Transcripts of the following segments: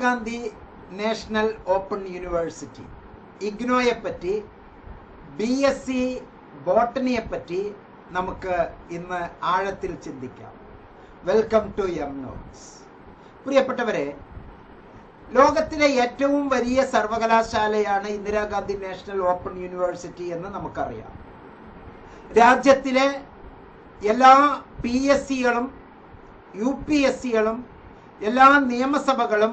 Indira Gandhi national open university. ഇഗ്നോയെ പറ്റി B S C ബോട്ടണിയെ പറ്റി നമുക്ക് ഇന്ന് ആഴത്തിൽ ചിന്തിക്കാം. വെൽക്കം ടു എം നോട്ട്സ് പ്രിയപ്പെട്ടവരെ ലോകത്തിലെ ഏറ്റവും വലിയ സർവകലാശാലയാണ് ഇന്ദിരാഗാന്ധി നാഷണൽ ഓപ്പൺ യൂണിവേഴ്സിറ്റി എന്ന് നമുക്കറിയാം. രാജ്യത്തിലെ എല്ലാ പി എസ് സികളും യു പി എസ് സികളും എല്ലാ നിയമസഭകളും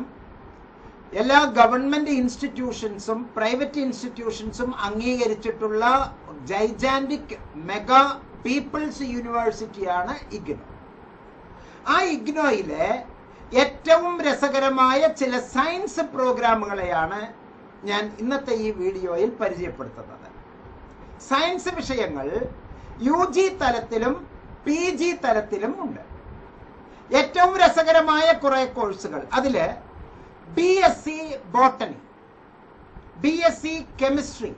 എല്ലാ ഗവൺമെന്റ് ഇൻസ്റ്റിറ്റ്യൂഷൻസും പ്രൈവറ്റ് ഇൻസ്റ്റിറ്റ്യൂഷൻസും അംഗീകരിച്ചിട്ടുള്ള ജൈജാന്റിക് മെഗാ പീപ്പിൾസ് യൂണിവേഴ്സിറ്റിയാണ് ഇഗ്നോ. ആ ഇഗ്നോയിലെ ഏറ്റവും രസകരമായ ചില സയൻസ് പ്രോഗ്രാമുകളെയാണ് ഞാൻ ഇന്നത്തെ ഈ വീഡിയോയിൽ പരിചയപ്പെടുത്തുന്നത്. സയൻസ് വിഷയങ്ങൾ യു ജി തലത്തിലും പി ജി തലത്തിലും ഉണ്ട്. ഏറ്റവും രസകരമായ കുറെ കോഴ്സുകൾ. അതിൽ B S C botany B S C chemistry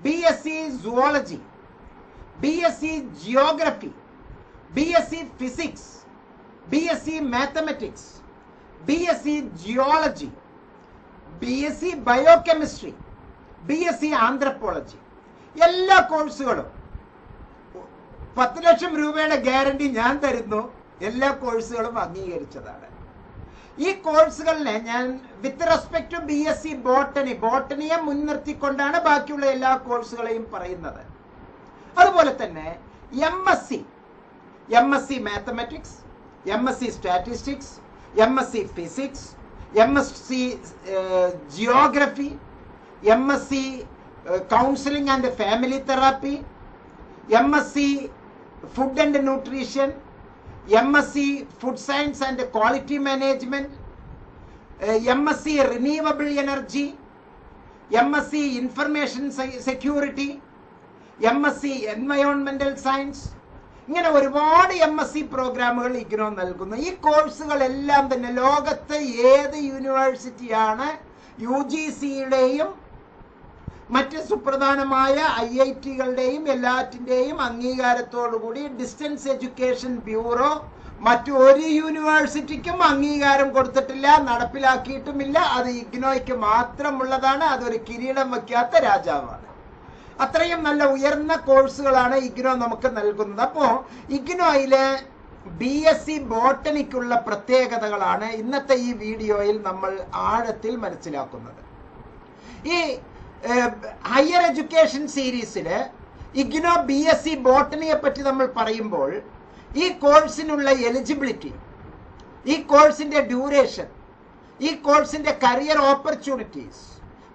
B S C zoology B S C geography B S C physics B S C mathematics B S C geology B S C biochemistry B S C anthropology എല്ലാ കോഴ്സുകളും പത്ത് ലക്ഷം രൂപയുടെ guarantee ഞാൻ തരുന്നു. എല്ലാ കോഴ്സുകളും അംഗീകരിച്ചതാണ്. ഈ കോഴ്സുകളിലെ ഞാൻ with respect to B S C botany ബോട്ടണിയെ മുൻനിർത്തിക്കൊണ്ടാണ് ബാക്കിയുള്ള എല്ലാ കോഴ്സുകളെയും പറയുന്നത്. അതുപോലെ തന്നെ M S C M S C mathematics M S C statistics M S C physics M S C geography M S C counselling and family therapy M S C food and nutrition M S C food science and quality management M S C renewable energy M S C information security M S C എൻവയോൺമെന്റൽ science ഇങ്ങനെ ഒരുപാട് M S C പ്രോഗ്രാമുകൾ ഇഗ്നോ നൽകുന്നു. ഈ കോഴ്സുകളെല്ലാം തന്നെ ലോകത്തെ ഏത് യൂണിവേഴ്സിറ്റിയാണ് U G സിയുടെയും മറ്റ് സുപ്രധാനമായ ഐ ഐ ടികളുടെയും എല്ലാറ്റിന്റെയും അംഗീകാരത്തോടുകൂടി ഡിസ്റ്റൻസ് എഡ്യൂക്കേഷൻ ബ്യൂറോ മറ്റു ഒരു യൂണിവേഴ്സിറ്റിക്കും അംഗീകാരം കൊടുത്തിട്ടില്ല നടപ്പിലാക്കിയിട്ടുമില്ല. അത് ഇഗ്നോയ്ക്ക് മാത്രമുള്ളതാണ് അതൊരു കിരീടം വയ്ക്കാത്ത രാജാവാണ്. അത്രയും നല്ല ഉയർന്ന കോഴ്സുകളാണ് ഇഗ്നോ നമുക്ക് നൽകുന്നത്. അപ്പോൾ ഇഗ്നോയിലെ ബി എസ് സി ബോട്ടണിക്കുള്ള പ്രത്യേകതകളാണ് ഇന്നത്തെ ഈ വീഡിയോയിൽ നമ്മൾ ആഴത്തിൽ മനസ്സിലാക്കുന്നത്. ഈ ഹയർ എഡ്യൂക്കേഷൻ സീരീസിൽ ഇഗ്നോ ബി എസ് സി ബോട്ടണിയെ പറ്റി നമ്മൾ പറയുമ്പോൾ ഈ കോഴ്സിനുള്ള എലിജിബിലിറ്റി ഈ കോഴ്സിന്റെ ഡ്യൂറേഷൻ ഈ കോഴ്സിന്റെ career opportunities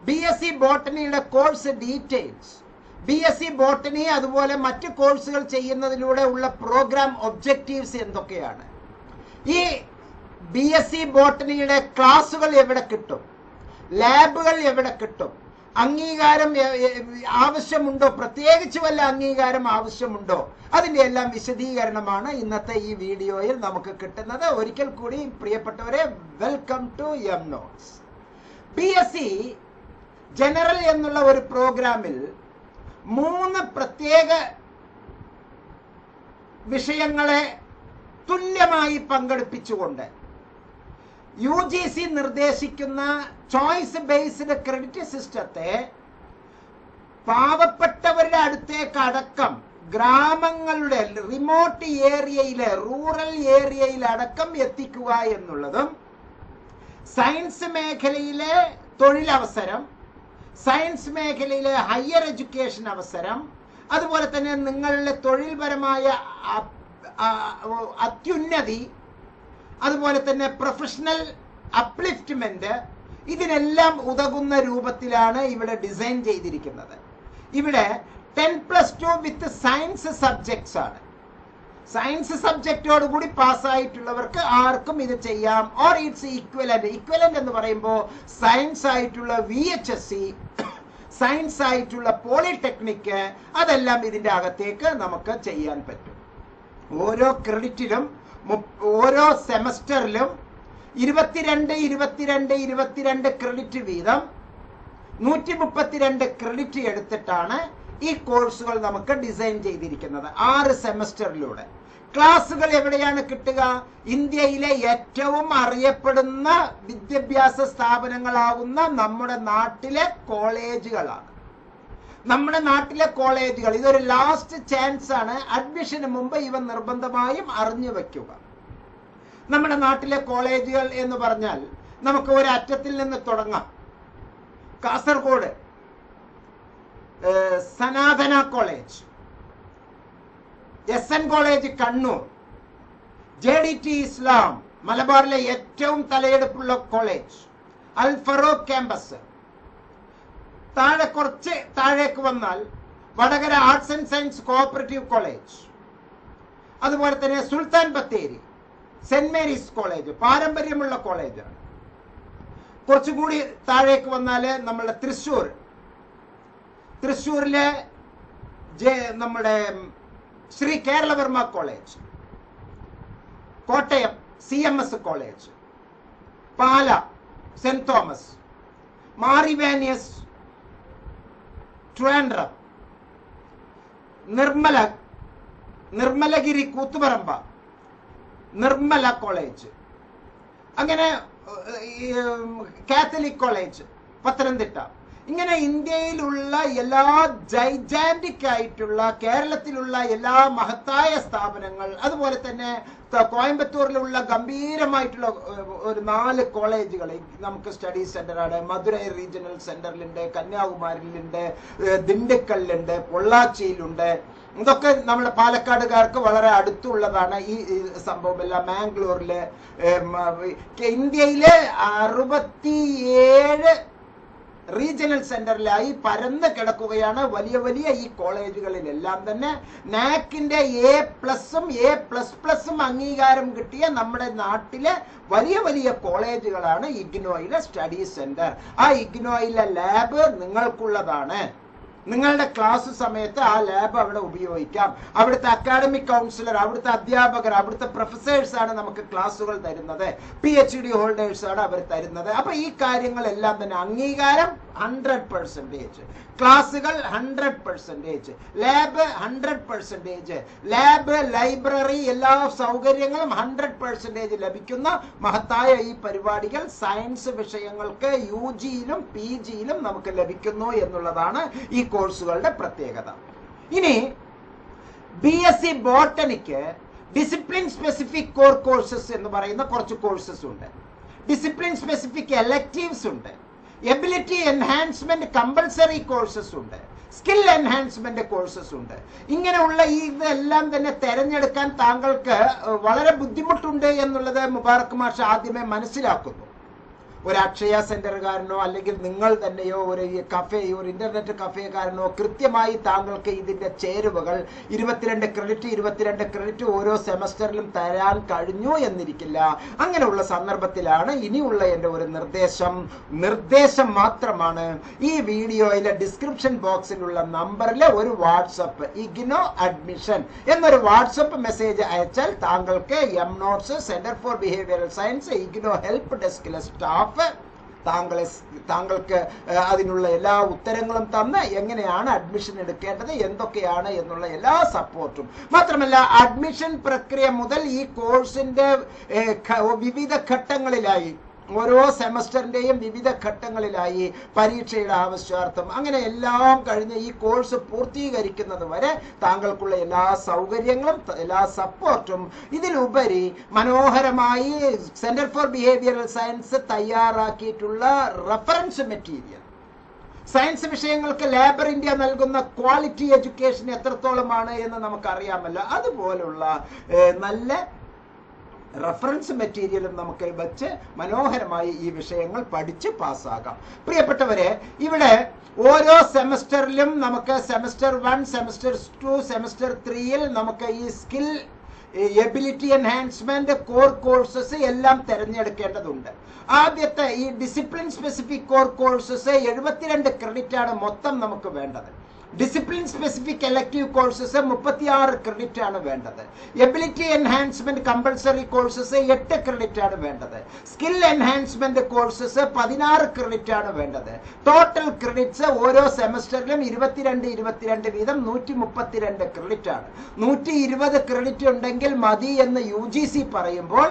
B S C ബോട്ടണിയുടെ course details B S C botany അതുപോലെ മറ്റ് കോഴ്സുകൾ ചെയ്യുന്നതിലൂടെ ഉള്ള പ്രോഗ്രാം ഒബ്ജക്റ്റീവ്സ് എന്തൊക്കെയാണ്? ഈ ബി എസ് സി ബോട്ടണിയുടെ ക്ലാസുകൾ എവിടെ കിട്ടും? ലാബുകൾ എവിടെ കിട്ടും? അംഗീകാരം ആവശ്യമുണ്ടോ? പ്രത്യേകിച്ച് വല്ല അംഗീകാരം ആവശ്യമുണ്ടോ? അതിന്റെ എല്ലാം വിശദീകരണമാണ് ഇന്നത്തെ ഈ വീഡിയോയിൽ നമുക്ക് കിട്ടുന്നത്. ഒരിക്കൽ കൂടി പ്രിയപ്പെട്ടവരെ welcome to M notes B S C general എന്നുള്ള ഒരു പ്രോഗ്രാമിൽ മൂന്ന് പ്രത്യേക വിഷയങ്ങളെ തുല്യമായി പങ്കെടുപ്പിച്ചുകൊണ്ട് യു ജി സി നിർദ്ദേശിക്കുന്ന ചോയ്സ് ബേസ്ഡ് ക്രെഡിറ്റ് സിസ്റ്റത്തെ പാവപ്പെട്ടവരുടെ അടുത്തേക്ക് അടക്കം ഗ്രാമങ്ങളുടെ റിമോട്ട് ഏരിയയിലെ റൂറൽ ഏരിയയിലടക്കം എത്തിക്കുക എന്നുള്ളതും സയൻസ് മേഖലയിലെ തൊഴിലവസരം സയൻസ് മേഖലയിലെ ഹയർ എഡ്യൂക്കേഷൻ അവസരം അതുപോലെ തന്നെ നിങ്ങളുടെ തൊഴിൽപരമായ അത്യുന്നതി അതുപോലെ തന്നെ പ്രൊഫഷണൽ അപ്ലിഫ്റ്റ്മെന്റ് ഇതിനെല്ലാം ഉതകുന്ന രൂപത്തിലാണ് ഇവിടെ ഡിസൈൻ ചെയ്തിരിക്കുന്നത്. ഇവിടെ ten plus two with science subjects ആണ്. സയൻസ് സബ്ജക്റ്റോട് കൂടി പാസ്സായിട്ടുള്ളവർക്ക് ആർക്കും ഇത് ചെയ്യാം. ഓർ ഇറ്റ്സ് ഇക്വലന്റ് ഇക്വലന്റ് എന്ന് പറയുമ്പോൾ സയൻസ് ആയിട്ടുള്ള V H S C science ആയിട്ടുള്ള പോളിടെക്നിക്ക് അതെല്ലാം ഇതിന്റെ അകത്തേക്ക് നമുക്ക് ചെയ്യാൻ പറ്റും. ഓരോ ക്രെഡിറ്റിലും ഓരോ സെമസ്റ്ററിലും ഇരുപത്തിരണ്ട് ഇരുപത്തിരണ്ട് ഇരുപത്തിരണ്ട് ക്രെഡിറ്റ് വീതം നൂറ്റി മുപ്പത്തിരണ്ട് ക്രെഡിറ്റ് എടുത്തിട്ടാണ് ഈ കോഴ്സുകൾ നമുക്ക് ഡിസൈൻ ചെയ്തിരിക്കുന്നത് ആറ് സെമസ്റ്ററിലൂടെ. ക്ലാസ്സുകൾ എവിടെയാണ് കിട്ടുക? ഇന്ത്യയിലെ ഏറ്റവും അറിയപ്പെടുന്ന വിദ്യാഭ്യാസ സ്ഥാപനങ്ങളാവുന്ന നമ്മുടെ നാട്ടിലെ കോളേജുകളാണ്. നമ്മുടെ നാട്ടിലെ കോളേജുകൾ ഇതൊരു ലാസ്റ്റ് ചാൻസ് ആണ്. അഡ്മിഷന് മുമ്പ് ഇവ നിർബന്ധമായും അറിഞ്ഞു വെക്കുക നമ്മുടെ നാട്ടിലെ കോളേജുകൾ എന്ന് പറഞ്ഞാൽ നമുക്ക് ഒരു അറ്റത്തിൽ നിന്ന് തുടങ്ങാം. Kasaragod Sanathana college S N college Kannur J D T Islam മലബാറിലെ ഏറ്റവും തലയെടുപ്പുള്ള കോളേജ് അൽ ഫറൂഖ് ക്യാമ്പസ് താഴെ കുറച്ച് താഴേക്ക് വന്നാൽ Vadakara arts and science cooperative college അതുപോലെ തന്നെ Sultan Bathery saint Mary's college പാരമ്പര്യമുള്ള കോളേജാണ് കുറച്ചുകൂടി താഴേക്ക് വന്നാൽ നമ്മളുടെ തൃശ്ശൂർ. തൃശ്ശൂരിലെ ജെ- നമ്മുടെ Sree Keralavarma college Kottayam C M S college Pala saint Thomas മാറിവാനിയസ് Trivandrum. Nirmala Nirmalagiri Koothuparamba Nirmala college. അങ്ങനെ കാത്തലിക് കോളേജ് പത്തനംതിട്ട. ഇങ്ങനെ ഇന്ത്യയിലുള്ള എല്ലാ ജൈജാന്റിക് ആയിട്ടുള്ള കേരളത്തിലുള്ള എല്ലാ മഹത്തായ സ്ഥാപനങ്ങൾ അതുപോലെ തന്നെ കോയമ്പത്തൂരിലുള്ള ഗംഭീരമായിട്ടുള്ള ഒരു നാല് കോളേജുകൾ നമുക്ക് സ്റ്റഡി സെന്ററാണ്. മധുരൈ റീജിയണൽ സെന്ററിലുണ്ട് കന്യാകുമാരിയിലുണ്ട് ദിണ്ടുക്കല്ലുണ്ട് പൊള്ളാച്ചിയിലുണ്ട്. ഇതൊക്കെ നമ്മുടെ പാലക്കാടുകാർക്ക് വളരെ അടുത്തുള്ളതാണ് ഈ സംഭവമെല്ലാം മാംഗ്ലൂരിൽ ഇന്ത്യയിലെ അറുപത്തിയേഴ് റീജിയണൽ സെന്ററിലായി പരന്ന് കിടക്കുകയാണ് വലിയ വലിയ ഈ കോളേജുകളിലെല്ലാം തന്നെ. നാക്കിന്റെ എ പ്ലസും എ പ്ലസ് പ്ലസും അംഗീകാരം കിട്ടിയ നമ്മുടെ നാട്ടിലെ വലിയ വലിയ കോളേജുകളാണ് ഇഗ്നോയിലെ സ്റ്റഡി സെന്റർ. ആ ഇഗ്നോയിലെ ലാബ് നിങ്ങൾക്കുള്ളതാണ്. നിങ്ങളുടെ ക്ലാസ് സമയത്ത് ആ ലാബ് അവിടെ ഉപയോഗിക്കാം. അവിടുത്തെ അക്കാഡമിക് കൗൺസിലർ അവിടുത്തെ അധ്യാപകർ അവിടുത്തെ പ്രൊഫസേഴ്സ് ആണ് നമുക്ക് ക്ലാസ്സുകൾ തരുന്നത്. പി എച്ച് ഡി ഹോൾഡേഴ്സ് ആണ് അവർ തരുന്നത്. അപ്പൊ ഈ കാര്യങ്ങളെല്ലാം തന്നെ അംഗീകാരം ഹൺഡ്രഡ് പെർസെന്റേജ് ക്ലാസ്സുകൾ hundred percentage lab hundred percentage lab library എല്ലാ സൗകര്യങ്ങളും ഹൺഡ്രഡ് പെർസെന്റേജ് ലഭിക്കുന്ന മഹത്തായ ഈ പരിപാടികൾ സയൻസ് വിഷയങ്ങൾക്ക് യു ജിയിലും പി ജിയിലും നമുക്ക് ലഭിക്കുന്നു എന്നുള്ളതാണ് ഈ കോഴ്സുകളുടെ പ്രത്യേകത. ഇനി ബി എസ് സി ബോട്ടണിക്ക് ഡിസിപ്ലിൻ സ്പെസിഫിക് കോർ കോഴ്സസ് എന്ന് പറയുന്ന കുറച്ച് കോഴ്സസ് ഉണ്ട്. ഡിസിപ്ലിൻ സ്പെസിഫിക് എലക്റ്റീവ്സ് ഉണ്ട്. എബിലിറ്റി എൻഹാൻസ്മെന്റ് കമ്പൽസറി കോഴ്സസ് ഉണ്ട്. സ്കിൽ എൻഹാൻസ്മെന്റ് കോഴ്സസ് ഉണ്ട്. ഇങ്ങനെയുള്ള ഈ ഇതെല്ലാം തന്നെ തെരഞ്ഞെടുക്കാൻ താങ്കൾക്ക് വളരെ ബുദ്ധിമുട്ടുണ്ട് എന്നുള്ളത് മുബാറക് മാഷ് ആദ്യമേ മനസ്സിലാക്കുന്നു. ഒരു അക്ഷയ സെന്ററുകാരനോ അല്ലെങ്കിൽ നിങ്ങൾ തന്നെയോ ഒരു കഫേയോ ഒരു ഇന്റർനെറ്റ് കഫേക്കാരനോ കൃത്യമായി താങ്കൾക്ക് ഇതിന്റെ ചേരുവകൾ ഇരുപത്തിരണ്ട് ക്രെഡിറ്റ് ഇരുപത്തിരണ്ട് ക്രെഡിറ്റ് ഓരോ സെമസ്റ്ററിലും തരാൻ കഴിഞ്ഞു എന്നിരിക്കില്ല. അങ്ങനെയുള്ള സന്ദർഭത്തിലാണ് ഇനിയുള്ള എന്റെ ഒരു നിർദ്ദേശം. നിർദ്ദേശം മാത്രമാണ് ഈ വീഡിയോയിലെ ഡിസ്ക്രിപ്ഷൻ ബോക്സിലുള്ള നമ്പറിലെ ഒരു വാട്സപ്പ് ഇഗ്നോ അഡ്മിഷൻ എന്നൊരു വാട്സപ്പ് മെസ്സേജ് അയച്ചാൽ താങ്കൾക്ക് M notes centre for behavioural science IGNOU help ഡെസ്കിലെ staff താങ്കളെ താങ്കൾക്ക് അതിനുള്ള എല്ലാ ഉത്തരങ്ങളും തന്ന് എങ്ങനെയാണ് അഡ്മിഷൻ എടുക്കേണ്ടത് എന്തൊക്കെയാണ് എന്നുള്ള എല്ലാ സപ്പോർട്ടും മാത്രമല്ല അഡ്മിഷൻ പ്രക്രിയ മുതൽ ഈ കോഴ്സിന്റെ വിവിധ ഘട്ടങ്ങളിലായി ഓരോ സെമസ്റ്ററിന്റെയും വിവിധ ഘട്ടങ്ങളിലായി പരീക്ഷയുടെ ആവശ്യാർത്ഥം. അങ്ങനെ എല്ലാം കഴിഞ്ഞ് ഈ കോഴ്സ് പൂർത്തീകരിക്കുന്നത് വരെ താങ്കൾക്കുള്ള എല്ലാ സൗകര്യങ്ങളും എല്ലാ സപ്പോർട്ടും ഇതിലുപരി മനോഹരമായി സെന്റർ ഫോർ ബിഹേവിയറൽ സയൻസ് തയ്യാറാക്കിയിട്ടുള്ള റഫറൻസ് മെറ്റീരിയൽ സയൻസ് വിഷയങ്ങൾക്ക് ലേബർ ഇന്ത്യ നൽകുന്ന ക്വാളിറ്റി എഡ്യൂക്കേഷൻ എത്രത്തോളമാണ് എന്ന് നമുക്കറിയാമല്ലോ. അതുപോലുള്ള നല്ല റഫറൻസ് മെറ്റീരിയലും നമുക്ക് വെച്ച് മനോഹരമായി ഈ വിഷയങ്ങൾ പഠിച്ച് പാസ്സാകാം. പ്രിയപ്പെട്ടവരെ ഇവിടെ ഓരോ സെമസ്റ്ററിലും നമുക്ക് semester one semester two semester ത്രീയിൽ നമുക്ക് ഈ skill ability enhancement core courses എല്ലാം തിരഞ്ഞെടുക്കേണ്ടതുണ്ട്. ആദ്യത്തെ ഈ ഡിസിപ്ലിൻ സ്പെസിഫിക് കോർ കോഴ്സസ് എഴുപത്തിരണ്ട് ക്രെഡിറ്റ് ആണ് മൊത്തം നമുക്ക് വേണ്ടത്. ഡിസിപ്ലിൻ സ്പെസിഫിക് എലക്റ്റീവ് കോഴ്സസ് മുപ്പത്തിയാറ് ക്രെഡിറ്റ് ആണ് വേണ്ടത്. എബിലിറ്റി എൻഹാൻസ്മെന്റ് കമ്പൾസറി കോഴ്സസ് എട്ട് ക്രെഡിറ്റ് ആണ് വേണ്ടത്. സ്കിൽ എൻഹാൻസ്മെന്റ് കോഴ്സസ് പതിനാറ് ക്രെഡിറ്റ് ആണ് വേണ്ടത്. ടോട്ടൽ ക്രെഡിറ്റ്സ് ഓരോ സെമസ്റ്ററിലും ഇരുപത്തിരണ്ട് ഇരുപത്തിരണ്ട് വീതം നൂറ്റി മുപ്പത്തിരണ്ട് ക്രെഡിറ്റ് ആണ്. നൂറ്റി ഇരുപത് ക്രെഡിറ്റ് ഉണ്ടെങ്കിൽ മതി എന്ന് യു പറയുമ്പോൾ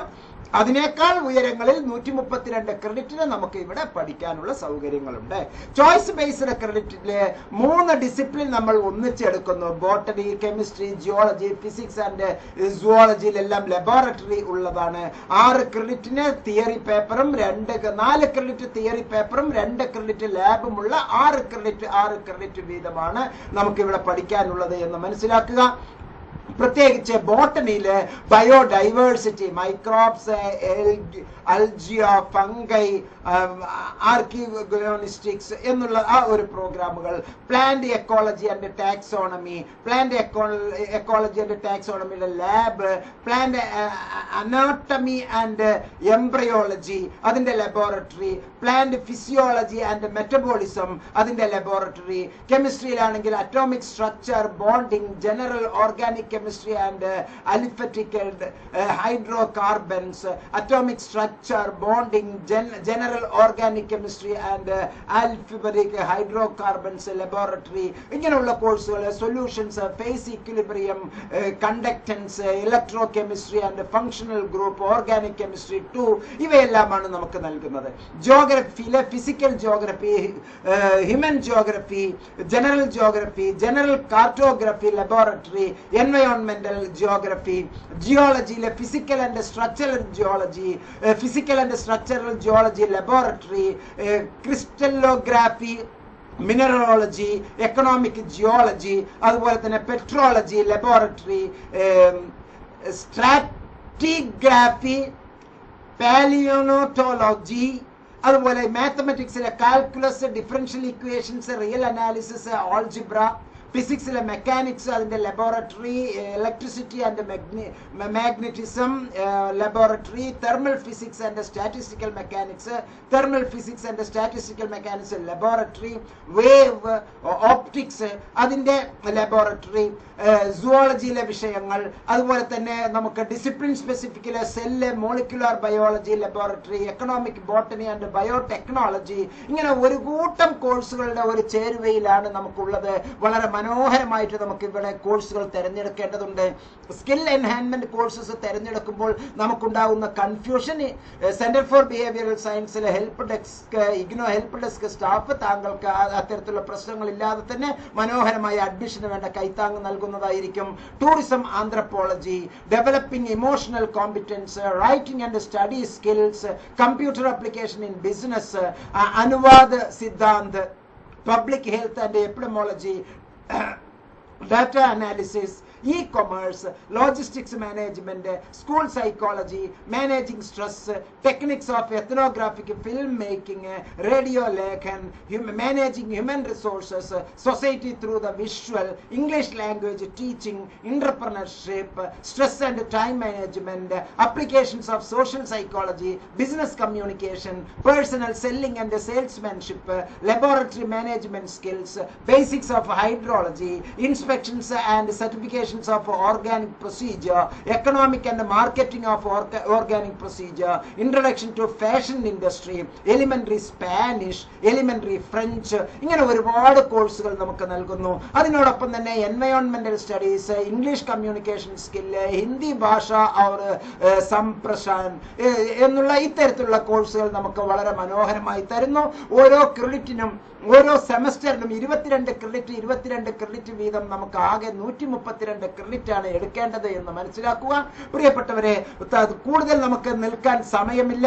അതിനേക്കാൾ ഉയരങ്ങളിൽ നൂറ്റി മുപ്പത്തിരണ്ട് ക്രെഡിറ്റിന് നമുക്ക് ഇവിടെ പഠിക്കാനുള്ള സൗകര്യങ്ങളുണ്ട്. ചോയ്സ് ബേസ്ഡ് ക്രെഡിറ്റിൽ മൂന്ന് ഡിസിപ്ലിൻ നമ്മൾ ഒന്നിച്ചെടുക്കുന്നു. Botany chemistry geology physics and സുവോളജിയിലെല്ലാം laboratory ഉള്ളതാണ്. ആറ് ക്രെഡിറ്റിന് തിയറി പേപ്പറും രണ്ട് നാല് ക്രെഡിറ്റ് തിയറി പേപ്പറും രണ്ട് ക്രെഡിറ്റ് ലാബുമുള്ള ആറ് ക്രെഡിറ്റ് ആറ് ക്രെഡിറ്റ് വീതമാണ് നമുക്കിവിടെ പഠിക്കാനുള്ളത് എന്ന് മനസ്സിലാക്കുക. പ്രത്യേകിച്ച് ബോട്ടണിയിൽ biodiversity microbes algae fungi archegoniates എന്നുള്ള ആ ഒരു പ്രോഗ്രാമുകൾ plant ecology and taxonomy plant ecology and ടാക്സോണമിയിലെ lab plant anatomy and embryology അതിന്റെ laboratory plant physiology and metabolism അതിന്റെ laboratory കെമിസ്ട്രിയിലാണെങ്കിൽ atomic structure bonding general organic chemistry and aliphatic hydrocarbons atomic structure bonding general organic chemistry and aliphatic hydrocarbons laboratory ഇങ്ങനെയുള്ള കോഴ്സുകൾ solutions phase equilibrium conductance electrochemistry and functional group organic chemistry two ഇവയെല്ലാമാണ് നമുക്ക് നൽകുന്നത്. ജോഗ്രഫിയിലെ physical geography human geography general geography general cartography laboratory എൻവയോൺമെന്റൽ geography ജിയോളജിയിലെ physical and structural geology physical and structural geology laboratory crystallography mineralogy economic geology അതുപോലെ തന്നെ petrology laboratory stratigraphy palaeontology അതുപോലെ മാത്തമെറ്റിക്സിലെ calculus differential equations real analysis algebra ഫിസിക്സിലെ mechanics അതിന്റെ laboratory electricity and magnetism laboratory thermal physics and statistical mechanics thermal physics and statistical mechanics laboratory wave optics അതിന്റെ laboratory സുവോളജിയിലെ വിഷയങ്ങൾ അതുപോലെ തന്നെ നമുക്ക് discipline സ്പെസിഫിക്കിലെ cell molecular biology laboratory economic botany and biotechnology ഇങ്ങനെ ഒരു കൂട്ടം കോഴ്സുകളുടെ ഒരു ചേരുവയിലാണ് നമുക്കുള്ളത്. വളരെ മനോഹരമായിട്ട് നമുക്ക് ഇവിടെ കോഴ്സുകൾ തിരഞ്ഞെടുക്കേണ്ടതുണ്ട്. സ്കിൽ എൻഹാൻമെന്റ് കോഴ്സസ് തിരഞ്ഞെടുക്കുമ്പോൾ നമുക്കുണ്ടാകുന്ന confusion centre for behavioural സയൻസിലെ help desk IGNOU help desk staff താങ്കൾക്ക് അത്തരത്തിലുള്ള പ്രശ്നങ്ങൾ ഇല്ലാതെ തന്നെ മനോഹരമായ അഡ്മിഷന് വേണ്ട കൈത്താങ് നൽകുന്നതായിരിക്കും. Tourism anthropology developing emotional competence writing and study skills computer application in business Anuvad Siddhant public health and epidemiology data analysis e-commerce logistics management school psychology managing stress techniques of ethnographic filmmaking radio lekhan hum- managing human resources society through the visual english language teaching entrepreneurship stress and time management applications of social psychology business communication personal selling and salesmanship laboratory management skills basics of hydrology inspections and operations of organic procedure economic and marketing of organic procedure introduction to fashion industry elementary Spanish elementary French ഇങ്ങനെ ഒരുപാട് കോഴ്സുകൾ നമുക്ക് നൽകുന്നു. അതിനോടൊപ്പം തന്നെ എൻവയോൺമെന്റൽ studies English communication skill Hindi Bhasha aur Sampreshan എന്നുള്ള ഇത്തരത്തിലുള്ള കോഴ്സുകൾ നമുക്ക് വളരെ മനോഹരമായി തരുന്നു. ഓരോ ക്രെഡിറ്റിനും ഓരോ സെമസ്റ്ററിലും ഇരുപത്തിരണ്ട് ക്രെഡിറ്റ് ഇരുപത്തിരണ്ട് ക്രെഡിറ്റ് വീതം നമുക്ക് ആകെ നൂറ്റി മുപ്പത്തിരണ്ട് ക്രെഡിറ്റ് ആണ് എടുക്കേണ്ടത് എന്ന് മനസ്സിലാക്കുക. പ്രിയപ്പെട്ടവരെ കൂടുതൽ നമുക്ക് നിൽക്കാൻ സമയമില്ല.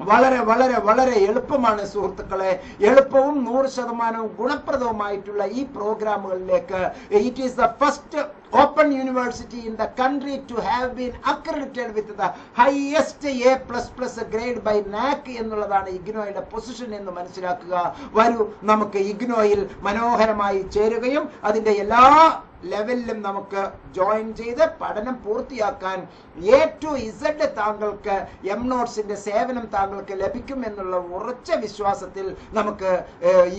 വളരെ വളരെ വളരെ എളുപ്പമാണ് സുഹൃത്തുക്കളെ. എളുപ്പവും നൂറ് ശതമാനവും ഗുണപ്രദവുമായിട്ടുള്ള ഈ പ്രോഗ്രാമുകളിലേക്ക് it is the first open university in the country to have been accredited with the highest A plus plus grade by NAAC എന്നുള്ളതാണ് ഇഗ്നോയുടെ പൊസിഷൻ എന്ന് മനസ്സിലാക്കുക. വരൂ നമുക്ക് ഇഗ്നോയിൽ മനോഹരമായി ചേരുകയും അതിന്റെ എല്ലാ ലെവലിലും നമുക്ക് ജോയിൻ ചെയ്ത് പഠനം പൂർത്തിയാക്കാൻ എ ടു ഇസഡ് താങ്കൾക്ക് എം നോട്ട്സിന്റെ സേവനം താങ്കൾക്ക് ലഭിക്കും എന്നുള്ള ഉറച്ച വിശ്വാസത്തിൽ നമുക്ക്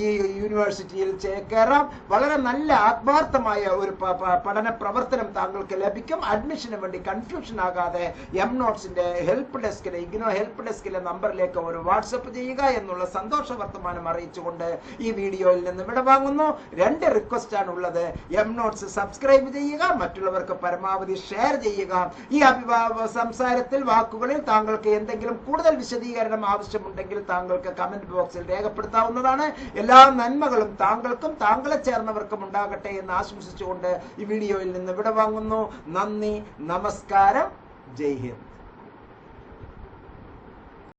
ഈ യൂണിവേഴ്സിറ്റിയിൽ കയറാം വളരെ നല്ല ആത്മാർത്ഥമായ ഒരു പഠന പ്രവർത്തനം താങ്കൾക്ക് ലഭിക്കും. അഡ്മിഷന് വേണ്ടി കൺഫ്യൂഷൻ ആകാതെ എം നോട്ട്സിന്റെ ഹെൽപ്പ് ഡെസ്കിലെ ഇഗ്നോ ഹെൽപ്പ് ഡെസ്കിലെ നമ്പറിലേക്ക് ഒരു വാട്സപ്പ് ചെയ്യുക എന്നുള്ള സന്തോഷ വർത്തമാനം അറിയിച്ചുകൊണ്ട് ഈ വീഡിയോയിൽ നിന്ന് വിടവാങ്ങുന്നു. രണ്ട് റിക്വസ്റ്റ് ആണ് ഉള്ളത്. എം നോട്ട്സ് സബ്സ്ക്രൈബ് ചെയ്യുക മറ്റുള്ളവർക്ക് പരമാവധി ഷെയർ ചെയ്യുക. ഈ അഭിഭാവ സംസാരത്തിൽ വാക്കുകളിൽ താങ്കൾക്ക് എന്തെങ്കിലും കൂടുതൽ വിശദീകരണം ആവശ്യമുണ്ടെങ്കിൽ താങ്കൾക്ക് കമന്റ് ബോക്സിൽ രേഖപ്പെടുത്താവുന്നതാണ്. എല്ലാ നന്മകളും താങ്കൾക്കും താങ്കളെ ചേർന്നവർക്കും ഉണ്ടാകട്ടെ എന്ന് ആശംസിച്ചുകൊണ്ട് ഈ വീഡിയോയിൽ നിന്ന് വിടവാങ്ങുന്നു. നന്ദി നമസ്കാരം. ജയ് ഹിന്ദ്.